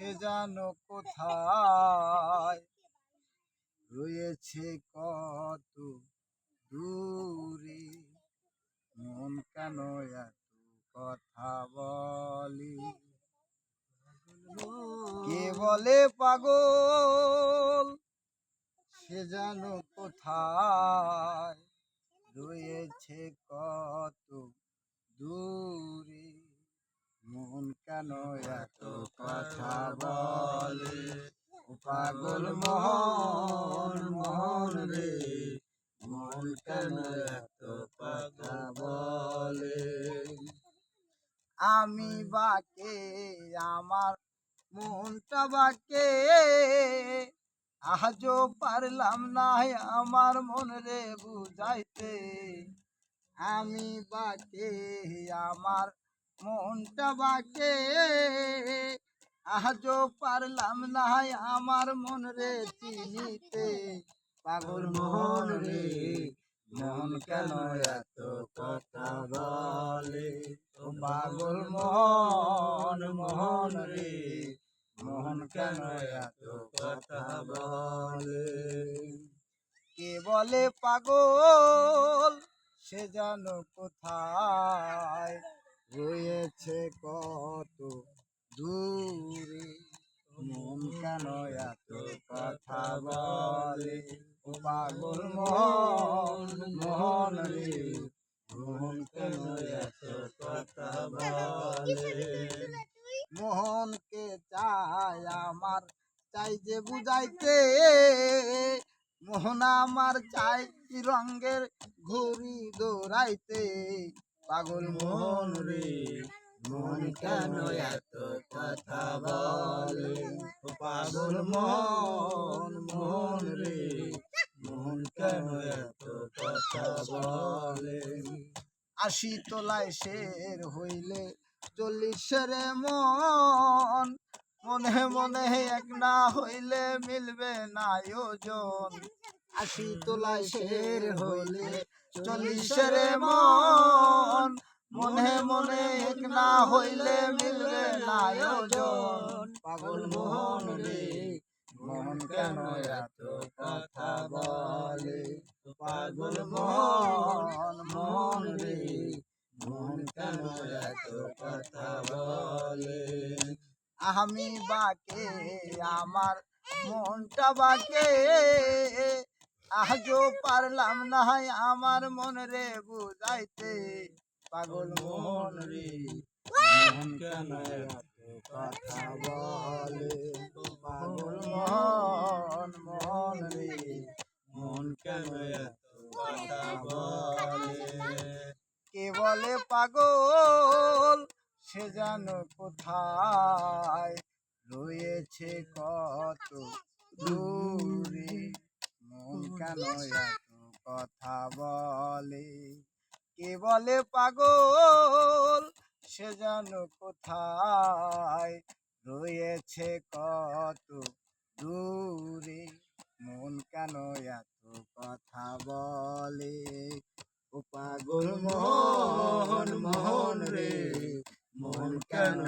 সে জানো কোথায়? রয়েছে কত দূরে। মন কেন এত কথা বলি? কে বলে পাগল? সে জানো কোথায়? রয়েছে কত দূরে। কেন এত কথা বলে? পাগল মোহন মোহন রে, মন কেন এত কথা বলে? আমি বাকে, আমার মনটা বাকে, আজও পারলাম না আমার মন রে বুঝাইতে। আমি বাকে, আমার মনটা বাকে। আজও পারলাম না আমার মন রে চিনিতে। পাগল মোহন রে, মন কেন এত কথা বলে? ও পাগল মোহন মোহন রে মোহন কেন এত কথা বলে? কে বলে পাগল, সে জানো কোথায়? রয়েছে কত দূরে। মন কেন এত কথা বলে? ও পাগল মোহন মোহন রে। মোহন কেন এত কথা বলে? মোহনকে চাই আমার, চাই যে বুঝাইতে। মোহন আমার চাই রঙের ঘুরি দৌড়াইতে। পাগল মোহন মন কেন এত কথা বলে? পাগল মোহন মোহন রে। মন কেন এত কথা বলে? আশি তোলায় শের হইলে চল্লিশের মন। মনে মনে এক না হইলে মিলবে না ওজন আশি তোলায় শের হইলে চল্লিশের মন। মনে মনে এক না হইলে মিলবে না ওজন পাগল মোহন রে মোহন কেন এত কথা বলে? পাগল মোহন মোহন রে, মন কেন এত কথা বলে? আমি বাকে, আমার মনটা বাকে। আজও পারলাম না আমার মন রে বুঝাইতে। পাগল মোহন রে। মন কেন কথা বলে? পাগল মোহন মোহন রে। মন কেন কথা বলে? কে বলে পাগল? সে জানো কোথায়? রয়েছে কত দূরে। মন কেন এত কথা বলে? কে বলে পাগল? সে যেন কোথায় রয়েছে কত দূরে? মন কেন এত কথা বলে? ও পাগল, মোহন মোহন রে, মন কেন